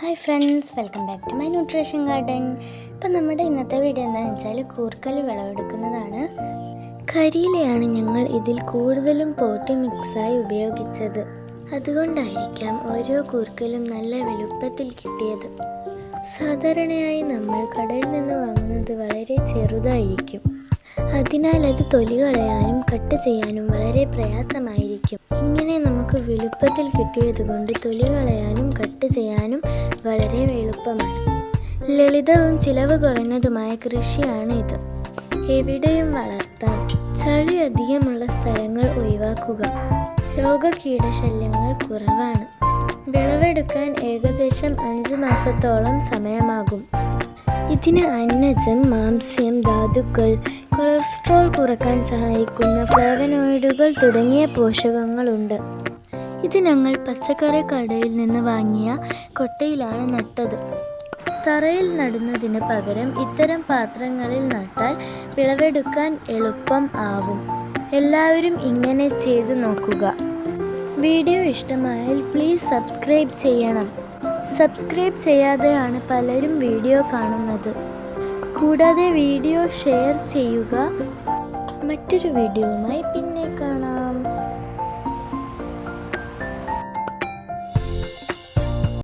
Hi friends welcome back to my nutrition garden ഇപ്പം നമ്മുടെ ഇന്നത്തെ വീഡിയോ എന്താണെന്ന് വെച്ചാൽ കൂർക്കൽ വിളവെടുക്കുന്നതാണ്. കരിയിലയാണ് ഞങ്ങൾ ഇതിൽ കൂടുതലും പോട്ടി മിക്സായി ഉപയോഗിച്ചത്. അതുകൊണ്ടായിരിക്കാം ഓരോ കൂർക്കലും നല്ല വലുപ്പത്തിൽ കിട്ടിയത്. സാധാരണയായി നമ്മൾ കടയിൽ നിന്ന് വാങ്ങുന്നത് വളരെ ചെറുതായിരിക്കും. അതിനാൽ അത് തൊലി കളയാനും കട്ട് ചെയ്യാനും വളരെ പ്രയാസമായിരിക്കും. ഇങ്ങനെ നമുക്ക് വലുപ്പത്തിൽ കിട്ടിയത് കൊണ്ട് തൊലി കളയാനും കട്ട് ചെയ്യാനും വളരെ എളുപ്പമാണ്. ലളിതവും ചിലവ് കുറഞ്ഞതുമായ കൃഷിയാണ് ഇത് എവിടെയും വളർത്താൻ ചളി അധികമുള്ള സ്ഥലങ്ങൾ ഒഴിവാക്കുക. രോഗകീടശല്യങ്ങൾ കുറവാണ്. വിളവെടുക്കാൻ ഏകദേശം അഞ്ച് മാസത്തോളം സമയമാകും. ഇതിന് അന്നജം മാംസ്യം ധാതുക്കൾ കൊളസ്ട്രോൾ കുറയ്ക്കാൻ സഹായിക്കുന്ന ഫ്ലേവനോയിഡുകൾ തുടങ്ങിയ പോഷകങ്ങളുണ്ട്. ഇത് ഞങ്ങൾ പച്ചക്കറി കടയിൽ നിന്ന് വാങ്ങിയ കൊട്ടയിലാണ് നട്ടത്. തറയിൽ നടുന്നതിന് പകരം ഇത്തരം പാത്രങ്ങളിൽ നട്ടാൽ വിളവെടുക്കാൻ എളുപ്പം ആവും. എല്ലാവരും ഇങ്ങനെ ചെയ്തു നോക്കുക. വീഡിയോ ഇഷ്ടമായാൽ പ്ലീസ് സബ്സ്ക്രൈബ് ചെയ്യണം. സബ്സ്ക്രൈബ് ചെയ്യാതെയാണ് പലരും വീഡിയോ കാണുന്നത്. കൂടാതെ വീഡിയോ ഷെയർ ചെയ്യുക. മറ്റൊരു വീഡിയോയുമായി പിന്നെ കാണാം.